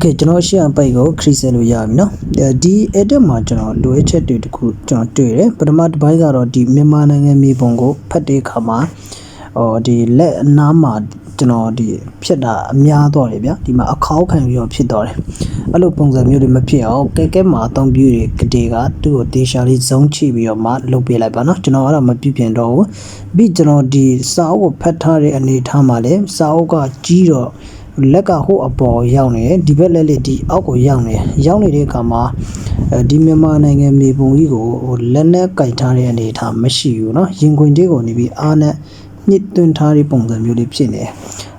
Okay ကျွန်တော်ရှေ့အပိုက်ကို crease ဆက်လို့ရပြီเนาะဒီ edit မှာကျွန်တော်လိုအပ်ချက်တွေတခုကျွန်တော်တွေ့တယ်ပထမတစ်ပိုင်းကတော့ဒီမြန်မာနိုင်ငံမြေပုံကိုဖတ်တဲ့အခါမှာဟောဒီလက်အနားမှာကျွန်တော်ဒီဖြစ်တာအများတော့တယ်ဗျာဒီမှာအခေါက်ခံပြီးတော့ဖြစ်တော့တယ်အဲ့လိုပုံစံမျိုးတွေမဖြစ်အောင်ကဲကဲမှာအသုံးပြုတွေကတိကသူ့ကိုတေချာလေးဇုံချိပြီးတော့မှလုပ်ပေးလိုက်ပါเนาะကျွန်တော်ကတော့မပြပြင်တော့ဘူးပြီးကျွန်တော်ဒီစာအုပ်ကိုဖတ်ထားတဲ့အနေအထားမှာလည်းစာအုပ်ကကြီးတော့ လက်ကဟိုအပေါ်ရောက်နေတယ်ဒီဘက်လက်လက်ဒီအောက်ကိုရောက်နေရောက်နေတဲ့အခါမှာအဲဒီမြန်မာနိုင်ငံမြေပုံကြီးကိုဟိုလက်နဲ့ကြိုက်ထားတဲ့အနေအထားမရှိဘူးเนาะရင်ခွင်တေးကိုနေပြီးအားနဲ့ညှစ်သွင်းထားတဲ့ပုံစံမျိုးလေးဖြစ်နေတယ်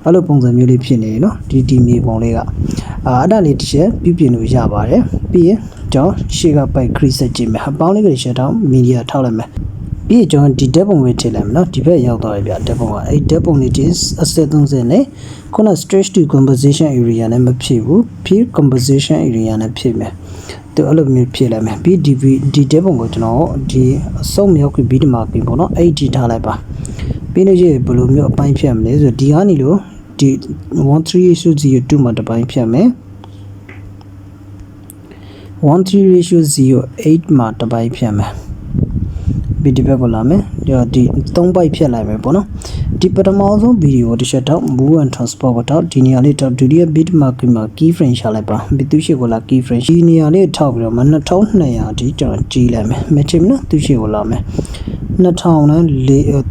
အဲ့လိုပုံစံမျိုးလေးဖြစ်နေတယ်เนาะဒီဒီမြေပုံလေးကအာအဲ့ဒါလေးတစ်ချက်ပြုပြင်လို့ရပါတယ်ပြီးရင်ကျွန်တော်ရှေ့ကပိုက် crease ဆက်ကြည့်မယ်အပေါင်းလေးကရှယ်တောင်းမီဒီယာထောက်လိုက်မယ် ပြီးရင်ကျွန်တော်ဒီ depth ပုံပဲထည့်လိုက်မယ်နော်ဒီဘက်ရောက်သွားပြီဗျ depth ပုံကအဲ့ depth ပုံလေးချင်းအစက်30နဲ့ခုန stretch to composition area နဲ့မဖြစ်ဘူး field composition area နဲ့ဖြစ်မယ်သူအဲ့လိုမျိုးဖြစ်လိုက်မယ်ပြီးဒီဒီ depth ပုံကိုကျွန်တော်ဒီအစုံမြောက်ပြီးပြီးဒီမှာပြင်ပေါ့နော်အဲ့ဒီထားလိုက်ပါပြီးလို့ရှိရင်ဘယ်လိုမျိုးအပိုင်းဖြတ်မလဲဆိုဒီကနေလို့ဒီ13:02မှာတစ်ပိုင်းဖြတ်မယ်13:08မှာတစ်ပိုင်းဖြတ်မယ် ပြီးဒီဘက်ကိုလာမယ်ဒီ3ပိုက်ဖြတ်လိုက်မယ်ပေါ့နော်ဒီပထမဆုံးဗီဒီယိုတစ်ချက်တော့ move and transport ကိုတော့ဒီနေရာလေးတော့ဒုတိယ bit market မှာ key frame ရှာလိုက်ပါပြီးသူရှိကိုလာ key frame ဒီနေရာလေးထောက်ပြီးတော့2200အထိကျွန်တော်ကြီးလိုက်မယ်မချင်ဘူးနော်သူရှိကိုလာမယ်2000နဲ့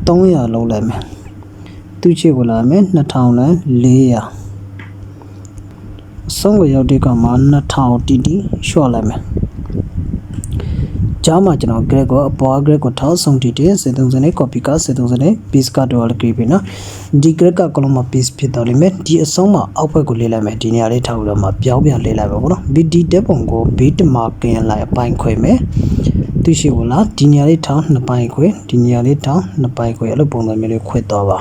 300လုံးလိုက်မယ်သူရှိကိုလာမယ်2000နဲ့400ဆုံးကိုရောက်တဲ့ကမှာ2000တီတီရှော့လိုက်မယ် ကြားမှာကျွန်တော် grade ကိုအပေါ် grade ကိုထောက်ဆုံးတည်တယ်စေတုံးစနေ copy ကစေတုံးစနေ paste ကတော့လည်းကြည့်ပြီနော်ဒီ grade က column မှာ paste ဖြစ်တော့လိမ့်မယ်ဒီအဆုံးမှာအောက်ဘက်ကိုလေးလိုက်မယ်ဒီနေရာလေးထောက်ပြီးတော့မှပြောင်းပြန်လေးလိုက်ပါဘောနော် bd တက်ပုံကို bit mark ရင်လိုက်အပိုင်းခွဲမယ်သူရှိဘူးလားဒီနေရာလေးထောက်နှစ်ပိုင်းခွဲဒီနေရာလေးထောက်နှစ်ပိုင်းခွဲအဲ့လိုပုံစံမျိုးလေးခွဲတော့ပါ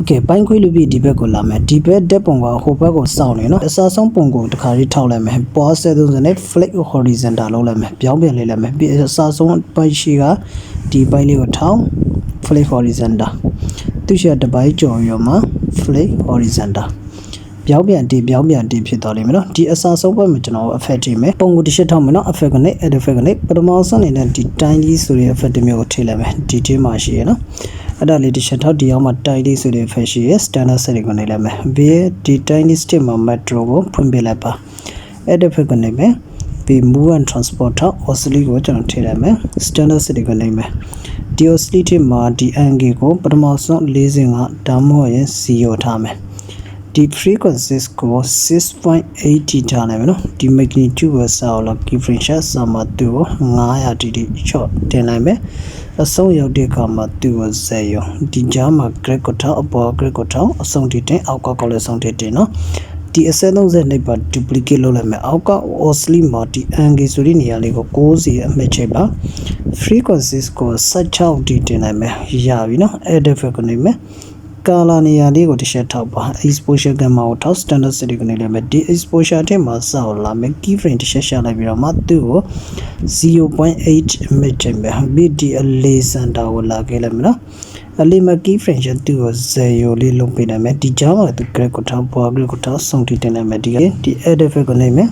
โอเคပိုင်းခွေးလို့ပြီးဒီဘက်ကိုလာမယ်ဒီဘက်တက်ပုံကဟိုဘက်ကိုစောင့်နေနော်အစားဆုံးပုံကိုတစ်ခါလေးထောက်လိုက်မယ်ပွား70နဲ့ flick horizontal လုပ်လိုက်မယ်ပြောင်းပြန်လေးလိုက်မယ်ပြီးအစားဆုံးပိုင်းရှိကဒီပိုင်းလေးကိုထောက် flick horizontal သူရှိတပိုင်းကြော်ရောမှာ flick horizontal ပြောင်းပြန်တည်ပြောင်းပြန်တည်ဖြစ်သွားလိမ့်မယ်နော်ဒီအစားဆုံးဘက်မှာကျွန်တော် effect ထိမယ်ပုံကိုတစ်ချက်ထောက်မယ်နော် effect ကနေ add effect ကနေပထမဆုံးနေတဲ့ဒီ tiny ဆိုတဲ့ effect မျိုးကိုထိလိုက်မယ်ဒီထဲမှာရှိရနော်အဲ့ဒါလေးတစ်ချက်ထောက်ဒီအောင်မှာ tiny ဆိုတဲ့ effect ရှိရ standard setting ကိုနေလိုက်မယ်ဘေးဒီ tiny stick မှာ metro ကိုဖွင့်ပြလိုက်ပါ add effect ကနေမယ်ပြီး move and transport ထောက် oscillate ကိုကျွန်တော်ထိလိုက်မယ် standard setting ကိုနေမယ်ဒီ oscillate မှာဒီ angle ကိုပထမဆုံး45ဒါမှမဟုတ်ရင်0ထားမယ် ဒီ frequencies ကို6.80ထားနိုင်မယ်နော်ဒီ magnitude ကိုစာအောင်လို့ differential စာမှာသူ့ကို900 dd short တင်နိုင်မယ်အဆုံးရောက်တဲ့အခါမှာသူ့ကိုဇယ်ရောဒီကြားမှာ grade ကိုထောက်အပေါ် grade ကိုထောက်အဆုံးတည်တင်အောက်ကကောက်လည်းဆုံးတည်တင်နော်ဒီအစက်30နှစ်ပါ duplicate လုပ်လိုက်မယ်အောက်က oscillate မှာဒီ angle ဆိုတဲ့နေရာလေးကို90အမှတ်ချိန်ပါ frequencies ကို16 dd တင်နိုင်မယ်ရပြီနော် add effect ကိုနေမယ် ကာလာနေရာလေးကိုတစ်ချက်ထောက်ပါ exposure gamma ကိုထောက် standard city ကိုနေလိုက်မယ်ဒီ exposure ထဲမှာစောက်လာမယ် key frame တစ်ချက်ရှာလိုက်ပြီးတော့မှသူ့ကို0.8 image ချိန်ပဲပြီးဒီအလေးစင်တာကိုလာခဲ့လိုက်မယ်နော်အလေးမ key frame ချက်သူ့ကို0လေးလုံးပေးနိုင်မယ်ဒီကြောင်းကသူ grade ကိုထောက် power grade ကိုထောက်ဆုံးထိတင်နိုင်မယ်ဒီဒီ add effect ကိုနေမယ်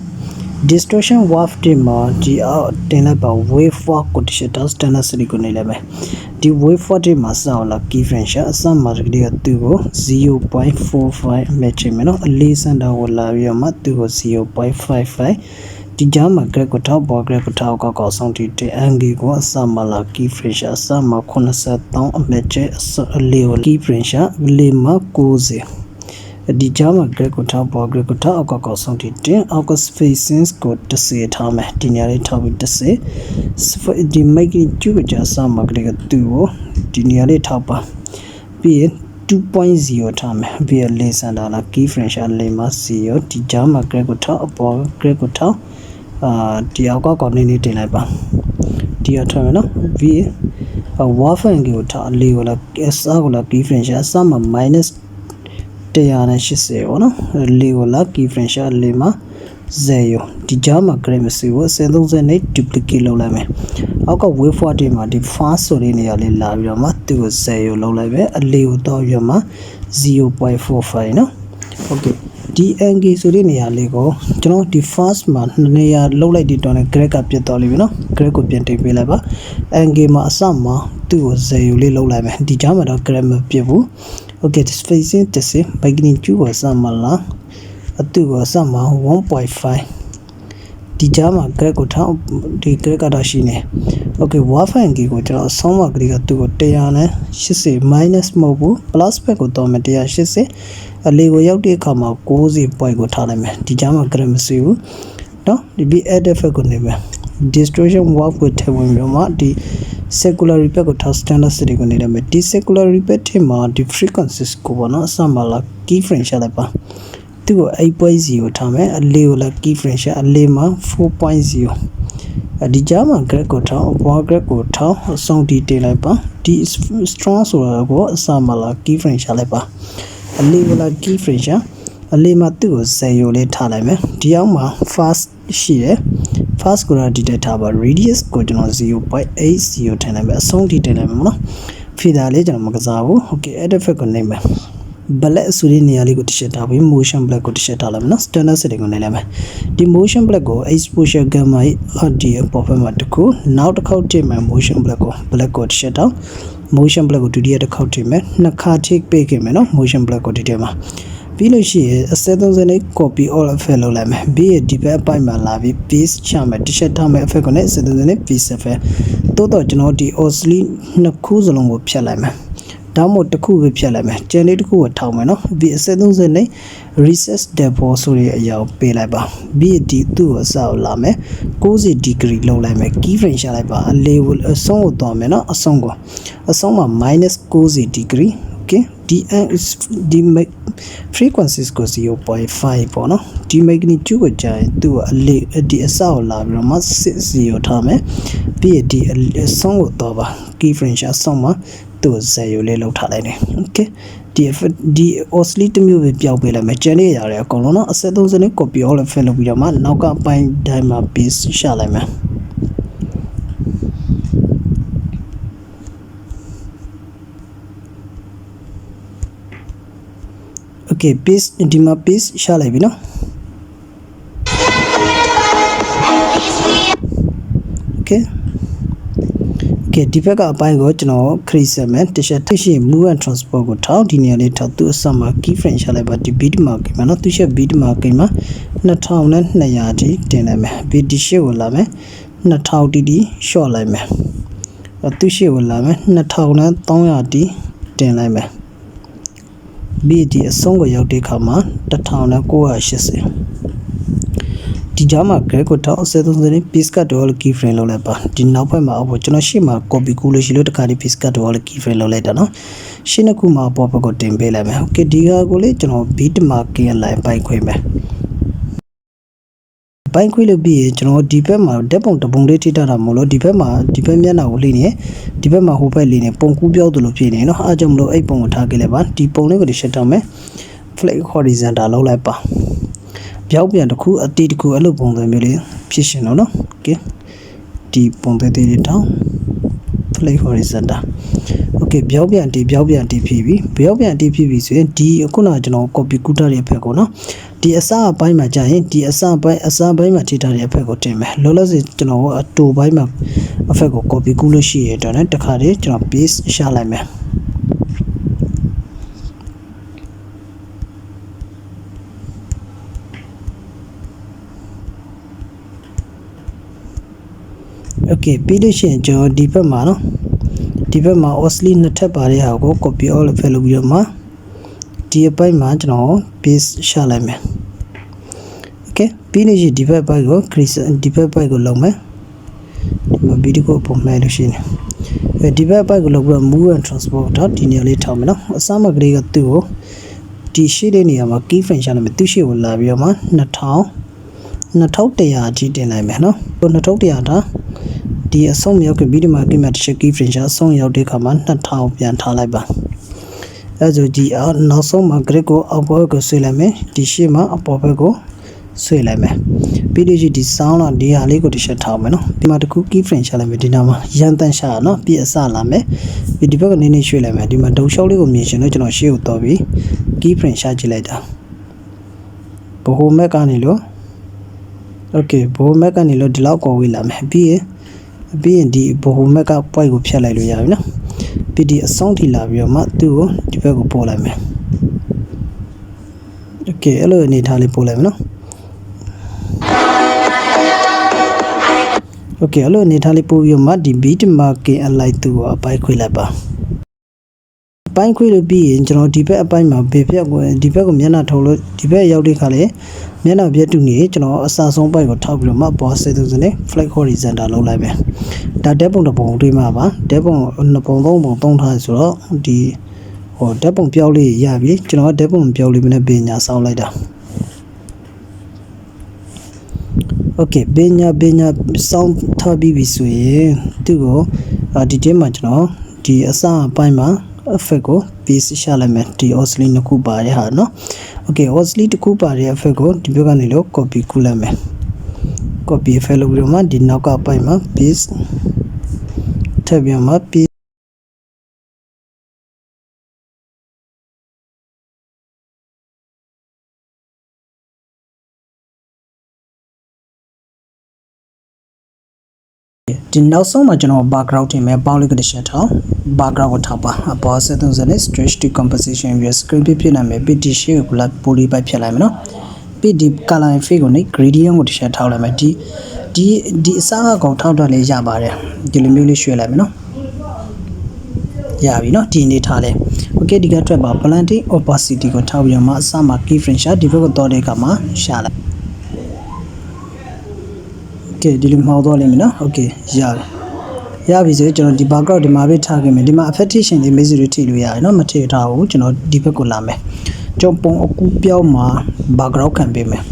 distortion wave တွေမှာဒီအောက်တင်လိုက်ပါ wave fork ကိုတစ်ချက်တော့ standard city ကိုနေလိုက်မယ်ဒီ wave fork တွေမှာစောက်လာ key frame ရှာအစမှာတကယ်သူ့ကို0.45 match မယ်နော်အလေးစံတော်ကိုလာပြီးတော့မှသူ့ကို0.55ဒီကြားမှာ grade ကိုထောက်ပေါ် grade ကိုထောက်ကောက်ကောက်ဆုံးတီတဲ့ angle ကိုအစမှာလာ key frame ရှာအစမှာ83အ match အလေးကို key frame ရှာလေးမှာ90 ဒီကြားမှာ grade ကိုထောက်ပေါ် grade ကိုထောက်အောက်ကောက်ဆုံးတည်တင်အောက်က spacing ကို10ထားမယ်ဒီနေရာလေးထောက်ပြီး10ဒီ magnitude ကကြာစမှာကလေးကသူ့ကိုဒီနေရာလေးထောက်ပါပြီးရင်2.0ထားမယ်ပြီးရလေးစံတာလား key frame ရှာလေးမှာ0ဒီကြားမှာ grade ကိုထောက်အပေါ် grade ကိုထောက်အာဒီအောက်ကကောက်နေနေတင်လိုက်ပါဒီအထောက်မယ်နော်ပြီး warfan ကိုထားအလေးကိုလား s ကိုလား key frame ရှာအစမှာ minus 180ပေါ့နော်လေးကိုလာကီဖရန်ရှာလေးမှာ0ရောဒီကြားမှာ grammar ကို138 duplicate လုပ်လိုက်မယ်အောက်က wave forward မှာဒီ fast ဆိုတဲ့နေရာလေးလာပြီးတော့မှသူ့ကို0ရောလုပ်လိုက်မယ်အလေးကိုတော့ရမှာ0.45နော် okay ဒီ angle ဆိုတဲ့နေရာလေးကိုကျွန်တော်ဒီ first မှာနှစ်နေရာလောက်လိုက်ဒီတော့လည်း grade ကပြတ်သွားလိမ့်မယ်နော် grade ကိုပြန်တင်ပေးလိုက်ပါ angle မှာအစမှာသူ့ကို0ယူလေးလောက်လိုက်မယ်ဒီကြားမှာတော့ grade မပြတ်ဘူး okay this facing this beginning 2ကိုအစမှာလားအတူကိုအစမှာ1.5ဒီကြားမှာ grade ကိုထောင်းဒီ grade ကတော့ရှိနေ okay wi-fi NK ကိုကျွန်တော်အဆုံးမကလေးကသူ့ကို180 minus မဟုတ်ဘူး plus ဘက်ကိုတော့မယ်180အလေးကိုရောက်တဲ့အခါမှာ90 point ကိုထားလိုက်မယ်ဒီကြားမှာ grade မရှိဘူးเนาะဒီ b add effect ကိုနေမယ် distortion warp ကိုထည့်ဝင်ပြီးတော့မှဒီ circular repeat ကိုထား standard city ကိုနေတယ်မယ်ဒီ circular repeat ထဲမှာဒီ frequencies ကိုပေါ့နော်အစမှာလာ key frame ရှာလိုက်ပါသူ့ကို8.0ကိုထားမယ်အလေးကိုလာ key frame ရှာအလေးမှာ4.0ဒီကြားမှာ grade ကိုထောင်းအပေါ် grade ကိုထောင်းအဆုံးဒီတင်လိုက်ပါဒီ strong ဆိုတာကိုအစမှာလာ key frame ရှာလိုက်ပါအလေးကိုလာ key frame ရှာ အလေးမှာသူ့ကို0ရိုလေးထားလိုက်မယ်ဒီအောင်မှာ fast ရှိတယ် fast ကိုတော့ detect ထားပါ radius ကိုကျွန်တော်0.80ထည့်လိုက်မယ်အဆုံးထိတင်လိုက်မယ်မနော် feeder လေးကျွန်တော်မကစားဘူး okay add effect ကိုနေမယ် black ဆိုတဲ့နေရာလေးကိုတစ်ချက်ထားပြီး motion black ကိုတစ်ချက်ထားလိုက်မယ်နော် standard setting ကိုနေလိုက်မယ်ဒီ motion black ကို exposure gamma ဒီအပေါ်ဘက်မှာတစ်ခုနောက်တစ်ခေါက်တင်မယ် motion black ကို black ကိုတစ်ချက်ထား motion black ကိုဒုတိယတစ်ခေါက်တင်မယ်နှစ်ခါထိပေးခဲ့မယ်နော် motion black ကိုဒီထဲမှာ ပြီးလို့ရှိရင်အစ30နဲ့ copy all effect လုပ်လိုက်မယ်ပြီးရင်ဒီဘက်အပိုက်မှာလာပြီး paste ချမယ်တစ်ချက်ထားမယ် effect ကိုလည်းအစ30နဲ့ paste effect တိုးတော့ကျွန်တော်ဒီ oscillate နှစ်ခုစလုံးကိုဖြတ်လိုက်မယ်ဒါမှမဟုတ်တစ်ခုပဲဖြတ်လိုက်မယ်ကျန်လေးတစ်ခုကိုထောက်မယ်နော်ပြီးအစ30နဲ့ recess default ဆိုတဲ့အရာကိုပေးလိုက်ပါပြီးဒီသူ့ကိုအစကိုလာမယ်90 degree လောက်လိုက်မယ် key frame ရှာလိုက်ပါအလေးကိုအဆုံးကိုသွားမယ်နော်အဆုံးကိုအဆုံးမှာ -90 degree okay dn is the frequency ကို0.5ပေါ့နော်ဒီ magnitude ကိုကြာရင်သူ့အလေဒီအစကိုလာပြီးတော့မှ60ထားမယ်ပြီးရင်ဒီအဆုံးကိုတော့ပါ key fringe အဆုံးမှာသူ့0လေးလောက်ထားလိုက်တယ် okay ဒီဒီ oscillate တစ်မျိုးပဲပျောက်ပေးလိုက်မယ်ကျန်နေရတယ်အကုန်လုံးတော့အဆက်30နဲ့ copy all လုပ်ပြီးတော့မှနောက်ကအပိုင်းတိုင်းမှာ base ရှာလိုက်မယ် okay paste ဒီမှာ paste ရှာလိုက်ပြီเนาะ okay okay ဒီဘက်ကအပိုင်းကိုကျွန်တော် create ဆက်မယ် t-shirt တစ်ရှိ move and transport ကိုထောက်ဒီနေရာလေးထောက်သူအစမှာ key frame ရှာလိုက်ပါဒီ beat marking မှာเนาะသူရှိ beat marking မှာ2200တိတင်လိုက်မယ်ပြီးဒီရှိကိုလာမယ်2000တိတိ short လိုက်မယ်သူရှိကိုလာမယ်2300တိတင်လိုက်မယ် BD အဆုံးကိုရောက်တဲ့အခါမှာ1980ဒီကြားမှာ grade ကိုတောက်73စနေ piece cut တော့ key frame လောက်လိုက်ပါဒီနောက်ဘက်မှာအပေါ်ကျွန်တော်ရှေ့မှာ copy ကူလို့ရှိလို့တခါဒီ piece cut တော့ key frame လောက်လိုက်တာနော်ရှင်းတစ်ခုမှာအပေါ်ဘက်ကိုတင်ပေးလိုက်မယ် okay ဒီဟာကိုလေကျွန်တော် beat marking လိုက်ပိုင်ခွေမယ် ဘိုင်းခွေးလို့ပြီးရင်ကျွန်တော်ဒီဘက်မှာဓာတ်ပုံတပုံလေးထိထားတာမလို့ဒီဘက်မှာဒီဘက်မျက်နှာကိုလေးနေဒီဘက်မှာဟိုဘက်လေးနေပုံကူးပြောက်သလိုဖြစ်နေเนาะအားကြောင့်မလို့အဲ့ပုံကိုထားခဲ့လိုက်ပါဒီပုံလေးကိုဒီရှက်တော့မယ် flick horizontal လောက်လိုက်ပါပြောက်ပြန်တစ်ခုအတီးတစ်ခုအဲ့လိုပုံစံမျိုးလေးဖြစ်ရှင်တော့เนาะ okay ဒီပုံသေးသေးလေးတောင်း play horizontal okay ပြောင်းပြန်တီးပြောင်းပြန်တီးဖြစ်ပြီပြောင်းပြန်တီးဖြစ်ပြီဆိုရင်ဒီခုနကကျွန်တော် copy cutter ရဲ့ဖက်ကိုနော်ဒီအစအပိုင်းမှာကြာရင်ဒီအစပိုင်းအစပိုင်းမှာထိထားတဲ့အဖက်ကိုတင်မယ်လောလောဆယ်ကျွန်တော်အတူပိုင်းမှာအဖက်ကို copy ကူးလို့ရှိရင်တော့ねတခါတည်းကျွန်တော် paste ရှာလိုက်မယ် okay ပြီးလို့ရှိရင်ကျွန်တော်ဒီဘက်မှာနော်ဒီဘက်မှာ oscillate နှစ်ထပ်ပါတဲ့ဟာကို copy all လို့ဖယ်လုပ်ပြီးတော့မှဒီအပိုင်းမှာကျွန်တော် paste ရှာလိုက်မယ် okay ပြီးလို့ရှိရင်ဒီဘက်ဘက်ကို crease ဒီဘက်ဘက်ကိုလုံးမယ်ဒီမှာ video ကိုပုံမှန်လို့ရှိရင်အဲဒီဘက်ဘက်ကိုလောက်ပြီးတော့ move and transport တော့ဒီနေရာလေးထောင်မယ်နော်အစမကလေးကသူ့ကိုဒီရှိတဲ့နေရာမှာ key frame ရှာလိုက်မယ်သူ့ရှိကိုလာပြီးတော့မှ2000 2100အထိတင်လိုက်မယ်နော်2100ဒါ ဒီအဆုံးမရောက်ခင်ဗီဒီမှာကိမတ်တရှိ key feature အဆုံးရောက်တဲ့အခါမှာ2000ပြန်ထားလိုက်ပါအဲဆိုကြည့်အောင်နောက်ဆုံးမှာ grid ကိုအောက်ဘက်ကိုဆွေးလိုက်မယ်ဒီရှေ့မှာအပေါ်ဘက်ကိုဆွေးလိုက်မယ်ပြီးတော့ဒီ sound တော့ဒီဟာလေးကိုတစ်ချက်ထားမယ်နော်ဒီမှာတခု key frame ရှာလိုက်မယ်ဒီနားမှာရန်တန်ရှာနော်ပြည့်အစလာမယ်ပြီးဒီဘက်ကနေနေရွှေ့လိုက်မယ်ဒီမှာဒုံလျှောက်လေးကိုမြင်ရှင်တော့ကျွန်တော်ရှေ့ကိုတော့ပြီး key frame ရှာကြည့်လိုက်တာဘိုဟိုမက်ကနေလို့ okay ဘိုဟိုမက်ကနေလို့ဒီလောက်ကော်ဝေးလာမယ်ပြီးရင် ပြီးရင်ဒီဘိုဟိုမက်က point ကိုဖြတ်လိုက်လို့ရပြီနော်ပြီးဒီအဆုံးထိလာပြီးတော့မှသူ့ကိုဒီဘက်ကိုပို့လိုက်မယ်โอเคအဲ့လိုအနေထားလေးပို့လိုက်မယ်နော်โอเคအဲ့လိုအနေထားလေးပို့ပြီးတော့မှဒီ beat marking align သူ့ကိုအပိုက်ခွေလိုက်ပါအ ပိုင်းခွေလို့ပြီးရင်ကျွန်တော်ဒီဘက်အပိုင်းမှာဘေဖြတ်ကိုဒီဘက်ကိုမျက်နှာထုတ်လို့ဒီဘက်ရောက်တဲ့ခါလေမျက်နှာပြတ်တူနေကျွန်တော်အစာဆုံးပိုက်ကိုထောက်ပြီးတော့မှဘောစေသူစနေ flag horizontal လောက်လိုက်ပဲဒါတက်ပုံတစ်ပုံတွေးမှာပါတက်ပုံနှစ်ပုံသုံးပုံသုံးထားဆိုတော့ဒီဟိုတက်ပုံပြောက်လေးရပြီကျွန်တော်ကတက်ပုံပြောက်လေးမနဲ့ပညာစောင်းလိုက်တာโอเคပညာပညာစောင်းထားပြီးပြီဆိုရင်သူ့ကိုဒီတဲမှာကျွန်တော်ဒီအစအပိုင်းမှာ effect ကို base ရှာလိုက်မယ်ဒီ oscillate တစ်ခုပါတဲ့ဟာနော် okay oscillate တစ်ခုပါတဲ့ effect ကိုဒီဘက်ကနေလို့ copy ခုလိုက်မယ် copy effect လုပ်ပြီးတော့မှဒီနောက်ကပိုင်းမှာ base ထပ်ပြန်မှ base ဒီနောက်ဆုံးမှာကျွန်တော် background တင်မယ် power condition ထောင်း background ကိုထောက်ပါအပေါ်ဆက်သုံးစနဲ့ stretch to composition view screen ပြဖြစ်နိုင်မယ် PT shape ကို black poly ပိုက်ဖြတ်လိုက်မယ်နော်ပြီးဒီ color fade ကိုနေ gradient ကိုတစ်ချက်ထောက်လိုက်မယ်ဒီဒီဒီအစားအကောင်ထောက်တော့လေးရပါတယ်ဒီလိုမျိုးလေးရွှေ့လိုက်မယ်နော်ရပြီเนาะဒီအနေထားလဲ okay ဒီကအတွက်ပါ blending opacity ကိုထောက်ပြီးတော့မှအစမှာ key frame ရှာဒီဘက်ကိုတော့တဲ့အခါမှာရှာလိုက် okay ဒီလိုမှောက်တော့လိမ့်မယ်နော် okay ရပြီရပြီဆိုရင်ကျွန်တော်ဒီ background ဒီမှာပဲထားခဲ့မယ်ဒီမှာ affectation တွေ measure တွေထိလို့ရတယ်เนาะမထိထားဘူးကျွန်တော်ဒီဘက်ကိုလာမယ်ကျွန်တော်ပုံအကူပြောင်းမှာ background ခံပေးမယ်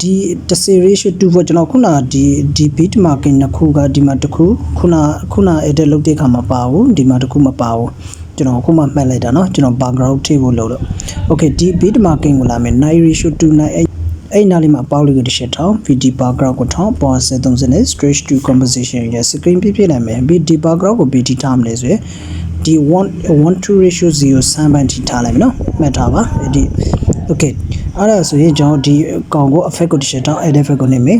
ဒီတစီ ratio 2ဖို့ကျွန်တော်ခုနဒီဒီ beat marking နှစ်ခုကဒီမှာတစ်ခုခုနခုန edit လုပ်တဲ့အခါမှာပါဘူးဒီမှာတစ်ခုမပါဘူးကျွန်တော်အခုမှမှတ်လိုက်တာเนาะကျွန်တော် background ထိဖို့လုပ်တော့ okay ဒီ beat marking ကိုလာမယ်9 ratio 2 9 အဲ့နားလေးမှာပေါက်လေးကိုတစ်ချက်ထောင်း VD background ကိုထောင်းပေါ်ဆက်သုံးစနဲ့ stretch to composition ရဲ့ screen ပြပြလိုက်မယ် VD background ကို BT ထားမလဲဆိုရင်ဒီ1 1 to ratio 0ဆန်းပန်ထိထားလိုက်မယ်နော်မှတ်ထားပါဒီ okay အဲ့ဒါဆိုရင်ကျွန်တော်ဒီကောင်ကို effect ကိုတစ်ချက်ထောင်း edit effect ကိုနေမယ်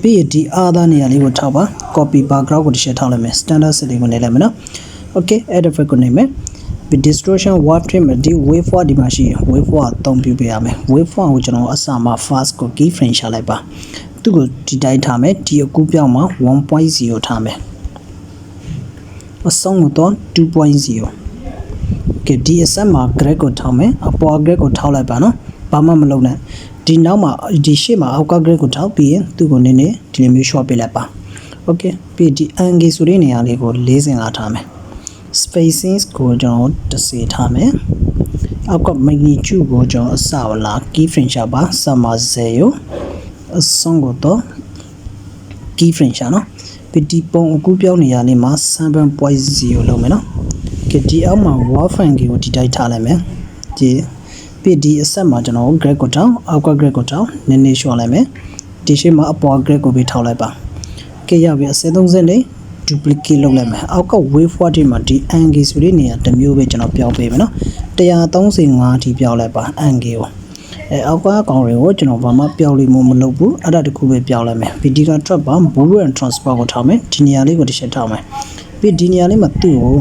ပြီးရင်ဒီအာသာနေရာလေးကိုထောက်ပါ copy background ကိုတစ်ချက်ထောက်လိုက်မယ် standard setting ကိုနေလိုက်မယ်နော် okay edit effect ကိုနေမယ် distortion wave trim ဒီ wave form ဒီမှာရှိရင် wave form အသုံးပြုပေးရမယ် wave form ကိုကျွန်တော်အစမှာ fast ကို key frame ရှာလိုက်ပါသူ့ကိုဒီတိုင်းထားမယ်ဒီအကူပြောင်းမှာ1.0ထားမယ်အဆုံးတော့2.0ကဲဒီအဆက်မှာ grade ကိုထောက်မယ်အပေါ် grade ကိုထောက်လိုက်ပါနော်ဘာမှမလုပ်နဲ့ဒီနောက်မှာဒီရှေ့မှာအောက်က grade ကိုထောက်ပြီးရင်သူ့ကိုနည်းနည်းဒီလိုမျိုး short ပေးလိုက်ပါ okay ပြီးဒီ angle ဆိုတဲ့နေရာလေးကို45ထားမယ် spacings ကိုကျွန်တော်တစေထားမယ်အောက်က magnitude ကိုကျွန်တော်အစဝလာ key frame ရှာပါစမ0အဆုံးကိုတော့ key frame ရှာနော်ပြီးဒီပုံအကူပြောင်းနေရလေးမှာ7.0လောက်မယ်နော်ကဲဒီအောက်မှာ wall frame ကိုဒီတိုက်ထားလိုက်မယ်ဒီပြီးဒီအဆက်မှာကျွန်တော် grade ကိုတောင်းအောက်က grade ကိုတောင်းနည်းနည်းလျှော့လိုက်မယ်ဒီရှေ့မှာအပေါ် grade ကိုပြီးထောက်လိုက်ပါကဲရပြီအစ30လေး duplicate လုပ်လိုက်မယ်အောက်က wave forward မှာဒီ angle ဆိုတဲ့နေရာတစ်မျိုးပဲကျွန်တော်ပြောင်းပေးမယ်နော်135အထိပြောင်းလိုက်ပါ angle ကိုအဲအောက်ကကောင်တွေကိုကျွန်တော်ဘာမှပြောင်းလို့မလုပ်ဘူးအဲ့ဒါတခုပဲပြောင်းလိုက်မယ် video trap ပါ blue and transport ကိုထားမယ်ဒီနေရာလေးကိုတစ်ချက်ထားမယ်ပြီးဒီနေရာလေးမှာသူ့ကို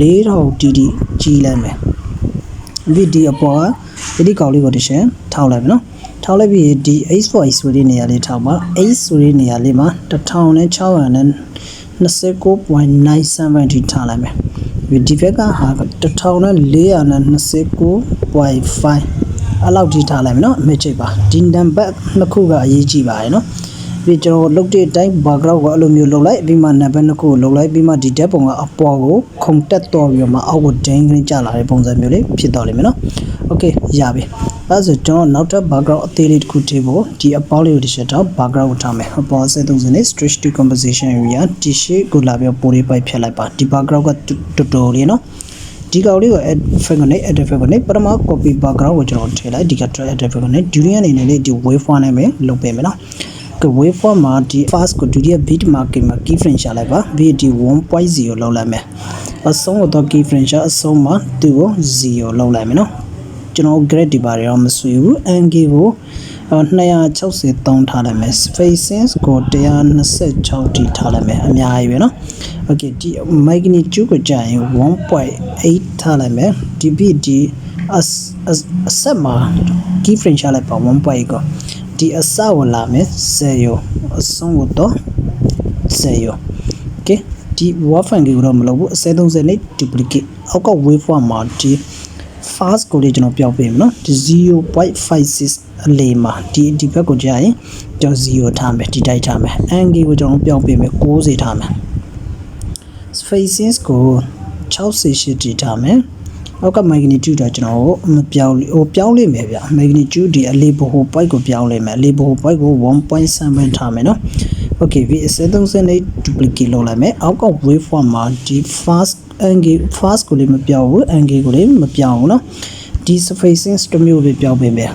4000 TD ကြီးလိုက်မယ်ပြီးဒီအပေါ်ကဒီကောင်လေးကိုတစ်ချက်ထောက်လိုက်မယ်နော်ထောက်လိုက်ပြီးဒီ H4 ဆိုတဲ့နေရာလေးထောက်ပါ H ဆိုတဲ့နေရာလေးမှာ1600နဲ့ 29.97ထိထားလိုက်မယ်ဒီဘက်ကဟာ1429.5အဲ့လောက်ထိထားလိုက်မယ်နော်အမေချိတ်ပါဒီနံပါတ်နှစ်ခုကအရေးကြီးပါတယ်နော် ပြီးကျွန်တော်လုတ်တဲ့အတိုင်း background ကိုအဲ့လိုမျိုးလုတ်လိုက်ပြီးမှနံပါတ်နှစ်ခုကိုလုတ်လိုက်ပြီးမှဒီဓာတ်ပုံကအပေါ်ကိုခုန်တက်သွားပြီးတော့မှအောက်ကိုဒိန်းကလေးကျလာတဲ့ပုံစံမျိုးလေးဖြစ်သွားလိမ့်မယ်နော် okay ရပြီအဲ့ဆိုကျွန်တော်နောက်ထပ် background အသေးလေးတစ်ခုထည့်ဖို့ဒီအပေါက်လေးကိုတစ်ချက်တော့ background ကိုထားမယ်အပေါ်ဆက်သုံးစင်းနဲ့ stretch to composition area t shape ကိုလာပြီးပိုလေးပိုက်ဖြတ်လိုက်ပါဒီ background ကတော်တော်လေးနော်ဒီကောင်လေးကို add figure နဲ့ add figure နဲ့ပထမ copy background ကိုကျွန်တော်ထည့်လိုက်ဒီက add figure နဲ့ duration အနေနဲ့ဒီ wave file နဲ့ပဲလုပ်ပေးမယ်နော် က wave form မှာဒီ fast ကိုဒုတိယ beat marking မှာ key frame ရှာလိုက်ပါပြီးဒီ1.0လောက်လိုက်မယ်အဆုံးတော့ key frame ရှာအဆုံးမှာသူ့ကို0လောက်လိုက်မယ်နော် ကျွန်တော် grade ဒီပါတယ်တော့မဆွေဘူး angle ကို263ထားလိုက်မယ် spacing ကို126တိထားလိုက်မယ်အများကြီးပဲเนาะ okay ဒီ magnitude ကိုကြာရင်1.8ထားလိုက်မယ်ဒီပြဒီအအဆက်မှာ key frame ချလိုက်ပါ1.8ကို ဒီအစကိုလာမယ်0အဆုံးကိုတော့0 okay ဒီ word file ကိုတော့မလုပ်ဘူးအစဲ30နဲ့ duplicate အောက်က waveform မှာဒီ fast ကိုလေးကျွန်တော်ပြောက်ပေးမယ်နော်ဒီ0.56အလေးမှာဒီဒီဘက်ကိုကြာရင်ကျွန်တော်0ထားမယ်ဒီတိုက်ထားမယ် angle ကိုကျွန်တော်ပြောက်ပေးမယ်60ထားမယ် spacing ကို68တိထားမယ် နောက်က magnitude တော့ကျွန်တော်မပြောင်းဟိုပြောင်းလိမ့်မယ်ဗျ magnitude ဒီအလေးဘဟု point ကိုပြောင်းလိမ့်မယ်အလေးဘဟု point ကို1.7ထားမယ်နော် okay v738 duplicate လုပ်လိုက်မယ်အောက်က waveform မှာဒီ fast angle fast ကိုလည်းမပြောင်းဘူး angle ကိုလည်းမပြောင်းဘူးနော်ဒီ surfacing တစ်မျိုးပဲပြောင်းပေးမယ်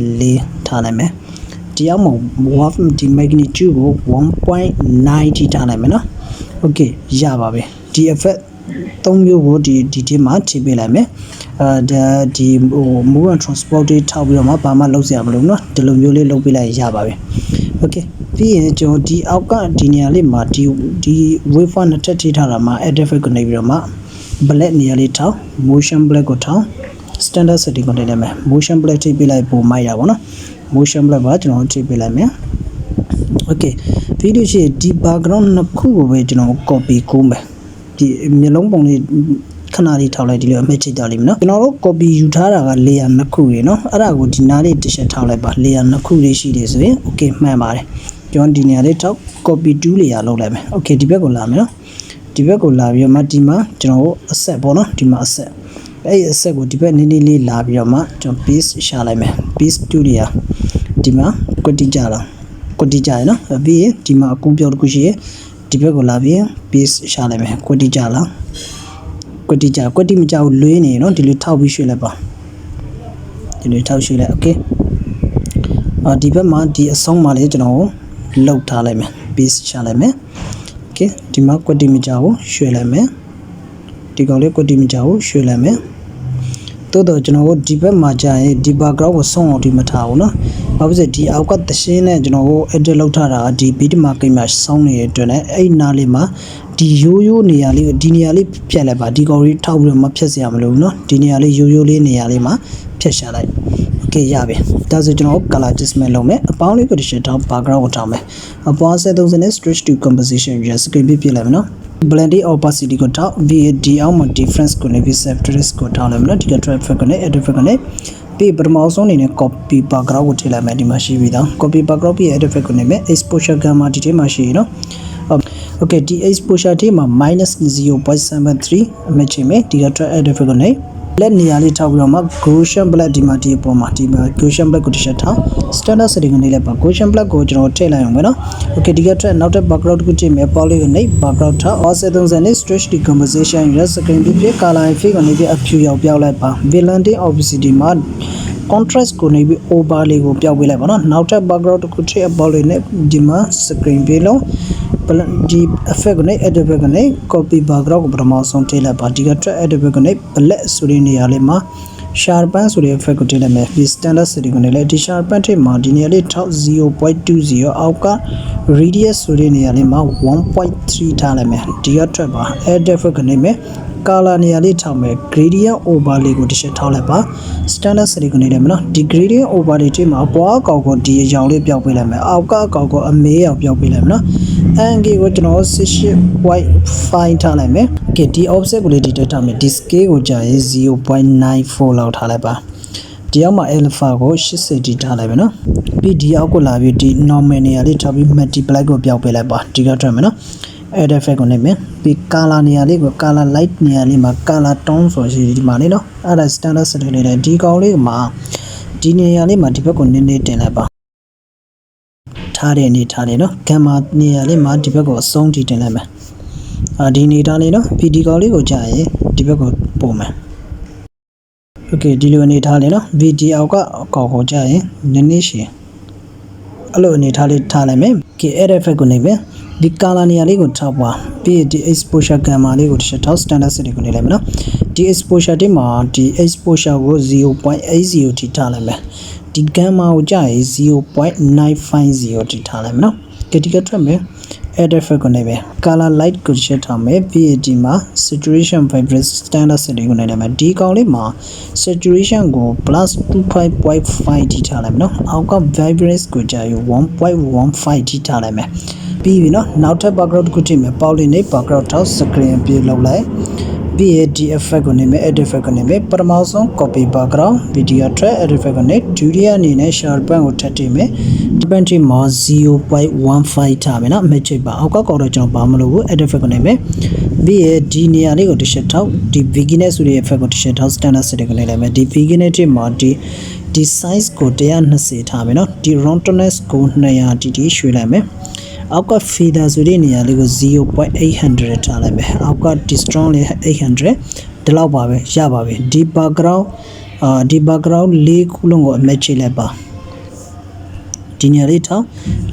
54ထားလိုက်မယ်ဒီအောင်မှာ wave ဒီ magnitude ကို1.90ထားလိုက်မယ်နော် okay ရပါပြီဒီ effect သုံးမျိုးကိုဒီဒီဒီမှာချိန်ပေးလိုက်မယ်အဲဒီဒီဟို move and transport တွေထောက်ပြီးတော့မှဘာမှလုပ်စရာမလိုဘူးเนาะဒီလိုမျိုးလေးလုပ်ပေးလိုက်ရပါပြီ okay ပြီးရင်ကျွန်တော်ဒီအောက်ကဒီနေရာလေးမှာဒီဒီ waveform နဲ့ထပ်ထိထားတာမှာ add effect ကိုနေပြီးတော့မှ black နေရာလေးထောက် motion black ကိုထောက် standard setting ကိုနေလိုက်မယ် motion black ထိပေးလိုက်ပုံမိုက်တာပေါ့နော် motion black ပါကျွန်တော်ထိပေးလိုက်မယ် okay ပြီးလို့ရှိရင်ဒီ background နှစ်ခုကိုပဲကျွန်တော် copy ကိုမယ် ဒီမျိုးလုံးပုံလေးခဏလေးထောက်လိုက်ဒီလိုအမှတ်ချိတ်ကြလိမ့်မယ်နော်ကျွန်တော်တို့ copy ယူထားတာက layer နှစ်ခုရေနော်အဲ့ဒါကိုဒီနားလေးတစ်ချက်ထောက်လိုက်ပါ layer နှစ်ခုလေးရှိတယ်ဆိုရင် okay မှန်ပါတယ်ကျွန်တော်ဒီနေရာလေးထောက် copy 2 layer လုပ်လိုက်မယ် okay ဒီဘက်ကိုလာမယ်နော်ဒီဘက်ကိုလာပြီးတော့မှဒီမှာကျွန်တော်တို့အဆက်ပေါ့နော်ဒီမှာအဆက်အဲ့ဒီအဆက်ကိုဒီဘက်နည်းနည်းလေးလာပြီးတော့မှကျွန်တော် paste ရှာလိုက်မယ် paste 2 layer ဒီမှာ quantity ကြလား quantity ကြရနော်ပြီးရင်ဒီမှာအကူပြောတစ်ခုရှိရင် ဒီဘက်ကိုလာပြီး paste ရှာလိုက်မယ် quantity ကြလား quantity ကြ quantity မကြဘူးလွေးနေနော်ဒီလိုထောက်ပြီးရွှေ့လိုက်ပါဒီလိုထောက်ရွှေ့လိုက် okay အာဒီဘက်မှာဒီအဆုံးမှာလေးကျွန်တော်လှုပ်ထားလိုက်မယ် paste ရှာလိုက်မယ် okay ဒီမှာ quantity မကြဘူးရွှေ့လိုက်မယ်ဒီကောင်လေး quantity မကြဘူးရွှေ့လိုက်မယ် တိုးတော့ကျွန်တော်တို့ဒီဘက်မှာကြာရင်ဒီ background ကိုဆုံးအောင်ဒီမထားဘူးနော်။ဘာဖြစ်စေဒီအောက်ကသရှင်းနဲ့ကျွန်တော်တို့ edit လုပ်ထားတာကဒီ beat marker မှာဆောင်းနေတဲ့အတွက်လည်းအဲ့နားလေးမှာဒီရိုးရိုးနေရာလေးဒီနေရာလေးဖြတ်လိုက်ပါဒီကောင်လေးထောက်ပြီးတော့မဖြတ်စရာမလိုဘူးနော်။ဒီနေရာလေးရိုးရိုးလေးနေရာလေးမှာဖြတ်ရှာလိုက်။ Okay ရပြီ။ဒါဆိုကျွန်တော် color adjustment လုပ်မယ်။အပေါင်းလေးကိုတရှင်းထောင်း background ကိုထောင်းမယ်။အပွား73နဲ့ stretch to composition ရစကပြပြလိုက်မယ်နော်။ blending opacity ကိုထောက် VAD အောင်မှာ difference ကိုလည်း subtract ကိုထောက်လိုက်မယ်နော်ဒီက traffic ကိုလည်း edit ကိုလည်းပြီးပထမဆုံးအနေနဲ့ copy background ကိုထည့်လိုက်မယ်ဒီမှာရှိပြီးသား copy background ပြီး edit ကိုနေမယ် exposure gamma ဒီထဲမှာရှိရနော် okay ဒီ exposure ထဲမှာ -0.73 အမှတ်ချိန်မယ်ဒီက track edit ကိုနေ လက်နေရာလေးထောက်ပြီးတော့မှ Gaussian black ဒီမှာဒီအပေါ်မှာဒီမှာ Gaussian black ကိုတစ်ချက်ထောက် standard setting ကိုနေလိုက်ပါ Gaussian black ကိုကျွန်တော်ထည့်လိုက်အောင်မယ်နော် okay ဒီက track နောက်ထပ် background တစ်ခုထည့်မယ် poly ကိုနေ background ထောက် offset 30နဲ့ stretch decomposition ရ screen ပြပြ color effect ကိုနေပြီးအဖြူရောက်ပြောက်လိုက်ပါ villain opacity မှာ contrast ကိုနေပြီး overlay ကိုပြောက်ပေးလိုက်ပါတော့နောက်ထပ် background တစ်ခုထည့်အပေါ်လေးနဲ့ဒီမှာ screen ပြေလုံးဒီ effect ကိုနေ edit ကိုနေ copy background ကိုပထမဆုံးထည့်လိုက်ပါဒီက track edit ကိုနေ black ဆိုတဲ့နေရာလေးမှာ sharpen ဆိုတဲ့ effect ကိုထည့်လိုက်မယ်ဒီ standard setting ကိုနေလေဒီ sharpen ထည့်မှာဒီနေရာလေးထောက်0.20အောက်က radius ဆိုတဲ့နေရာလေးမှာ1.3ထားလိုက်မယ်ဒီက track ပါ edit effect ကိုနေမယ် color နေရာလေးထောက်မယ် gradient overlay ကိုတစ်ချက်ထောက်လိုက်ပါ standard setting ကိုနေတယ်မနော်ဒီ gradient overlay တွေမှာအပွားအကောက်ကိုဒီအရောင်လေးပြောက်ပေးလိုက်မယ်အောက်ကအကောက်ကိုအမေးအောင်ပြောက်ပေးလိုက်မယ်နော် angle ကိုကျွန်တော်68 white fine ထားလိုက်မယ် okay ဒီ offset ကိုလေးဒီတက်ထားမယ်ဒီ scale ကိုကြာရင်0.94လောက်ထားလိုက်ပါဒီအောက်မှာ alpha ကို80တိထားလိုက်မယ်နော်ပြီးဒီအောက်ကိုလာပြီးဒီ normal နေရာလေးထားပြီး multiply ကိုပြောက်ပေးလိုက်ပါဒီကထွက်မယ်နော် add effect ကိုနေမယ်ပြီး color နေရာလေးကို color light နေရာလေးမှာ color tone ဆိုရှိဒီမှာလေးနော်အဲ့ဒါ standard setting လေးနဲ့ဒီကောင်လေးမှာဒီနေရာလေးမှာဒီဘက်ကိုနည်းနည်းတင်လိုက်ပါထားတဲ့အနေထားလေးနော် gamma နေရာလေးမှာဒီဘက်ကိုအဆုံးထိတင်လိုက်မယ်အာဒီနေထားလေးနော်ပြီးဒီကောင်လေးကိုကြာရင်ဒီဘက်ကိုပို့မယ် okay ဒီလိုအနေထားလေးနော် VD အောက်ကအကောက်ကိုကြာရင်နည်းနည်းရှည်အဲ့လိုအနေထားလေးထားလိုက်မယ် okay add effect ကိုနေမယ် ဒီ color နေရာလေးကိုထောက်ပါပြီးဒီ exposure gamma လေးကိုတစ်ချက်ထောက် standard setting ကိုနေလိုက်မယ်နော် ဒီ exposure တိမှာဒီ exposure ကို0.80ထိထားလိုက်မယ်ဒီ gamma ကိုကြာရင်0.950ထိထားလိုက်မယ်နော်ကတိကထွက်မယ် add effect ကိုနေပဲ color light ကိုချက်ထားမယ် PAT မှာ saturation vibrance standard setting ကိုနေလိုက်မယ်ဒီကောင်လေးမှာ saturation ကို +25.5 ထိထားလိုက်မယ်နော်အောက်က vibrance ကိုကြာရင်1.15ထိထားလိုက်မယ် ပြီးပြီနော်နောက်ထပ် background တစ်ခုထိမယ်ပေါလီနေ background ထောက် screen ပြေလောက်လိုက်ပြီးရဒီ effect ကိုနေမယ် edit effect ကိုနေမယ်ပထမဆုံး copy background video track edit effect ကိုနေဒုတိယအနေနဲ့ sharpen ကိုထပ်တင်မယ် depend မှာ0.15ထားမယ်နော် match ပါအောက်ကကောက်တော့ကျွန်တော်ဘာမလို့ဘူး edit effect ကိုနေမယ်ပြီးရဒီနေရာလေးကိုတစ်ချက်ထောက်ဒီ beginner ဆိုတဲ့ effect ကိုတစ်ချက်ထောက် standard setting ကိုနေလိုက်မယ်ဒီ beginner တိမှာဒီဒီ size ကို120ထားမယ်နော်ဒီ roundness ကို200တီတီရွှေ့လိုက်မယ် အောက်က feeder ဆိုတဲ့နေရာလေးကို0.800ထားလိုက်မယ်အောက်က distance လေး800ဒီလောက်ပါပဲရပါပြီဒီ background အာဒီ background လေးခုလုံးကိုအမက်ချိလိုက်ပါ ဒီနေရာလေးထောက်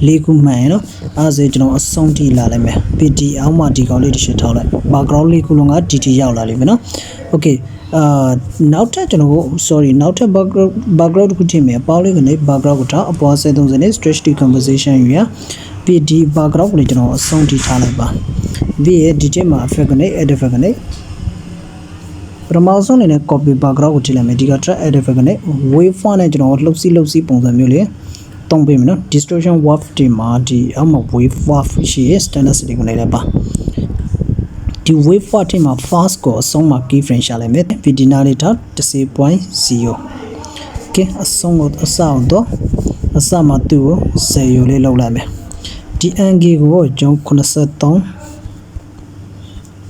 လေးခုမှန်ရနော်အဲဒါဆိုကျွန်တော်အဆုံးထိလာလိုက်မယ်ပြီးဒီအောက်မှာဒီကောင်လေးတစ်ချက်ထောက်လိုက် background လေးခုလုံးကဒီဒီရောက်လာလိမ့်မယ်နော် okay အာနောက်ထပ်ကျွန်တော်တို့ sorry နောက်ထပ် background background တစ်ခုထည့်မယ်အပေါင်းလေးကနေ background ကိုထားအပေါ်730နဲ့ stretch decomposition ယူရပြီးဒီ background ကိုကျွန်တော်အဆုံးထိထားလိုက်ပါပြီးရဒီချက်မှာ effect ကနေ add effect ကနေပထမဆုံးအနေနဲ့ copy background ကိုထည့်လိုက်မယ်ဒီက track add effect ကနေ wave font နဲ့ကျွန်တော်လှုပ်စီးလှုပ်စီးပုံစံမျိုးလေး တုံးပေးမယ်နော် distortion warp ဒီမှာဒီအမ wave warp ရှိရ standard setting ကိုလိုက်လိုက်ပါဒီ wave warp ထဲမှာ fast ကိုအဆုံးမှာ key frame ရှာလိုက်မယ် vidina လေးထား10.0 okay အဆုံးကိုအစအောင်တော့အစမှာသူ့ကို10ယူလေးလောက်လိုက်မယ်ဒီ angle ကိုကျွန်တော်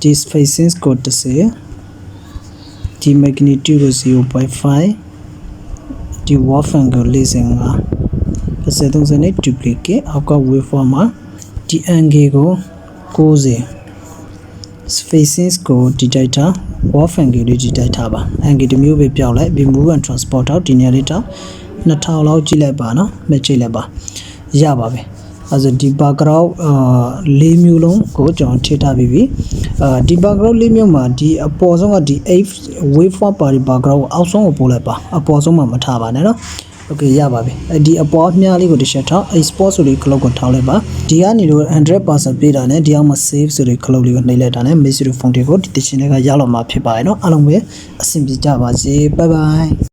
83ဒီ spacing ကို10ဒီ magnitude ကို0.5ဒီ warp angle 45 တစ်စက်30နဲ့ duplicate အောက်က waveform မှာဒီ angle ကို90 spacing ကိုဒီတိုက်တာ warp angle လေးဒီတိုက်တာပါ angle တစ်မျိုးပဲပြောင်းလိုက် remove and transport တော့ဒီနေရာလေးတော့2000လောက်ကြည့်လိုက်ပါနော်မကြည့်လိုက်ပါရပါပဲအဲဆိုဒီ background အာ၄မျိုးလုံးကိုကျွန်တော်ထည့်ထားပြီးပြီအာဒီ background ၄မျိုးမှာဒီအပေါ်ဆုံးကဒီ8 waveform ပါဒီ background ကိုအောက်ဆုံးကိုပို့လိုက်ပါအပေါ်ဆုံးမှာမထားပါနဲ့နော် โอเคရပါပြီအဲဒီအပေါ်အမြားလေးကိုတစ်ချက်ထောက် export ဆိုလေး cloud ကိုထောက်လိုက်ပါဒီကနေလို့100%ပေးတာနဲ့ဒီအောင်မှာ save ဆိုလေး cloud လေးကိုနှိပ်လိုက်တာနဲ့ message phone တွေကိုဒီတချင်လေးကရောက်လာမှာဖြစ်ပါတယ်เนาะအားလုံးပဲအဆင်ပြေကြပါစေ bye bye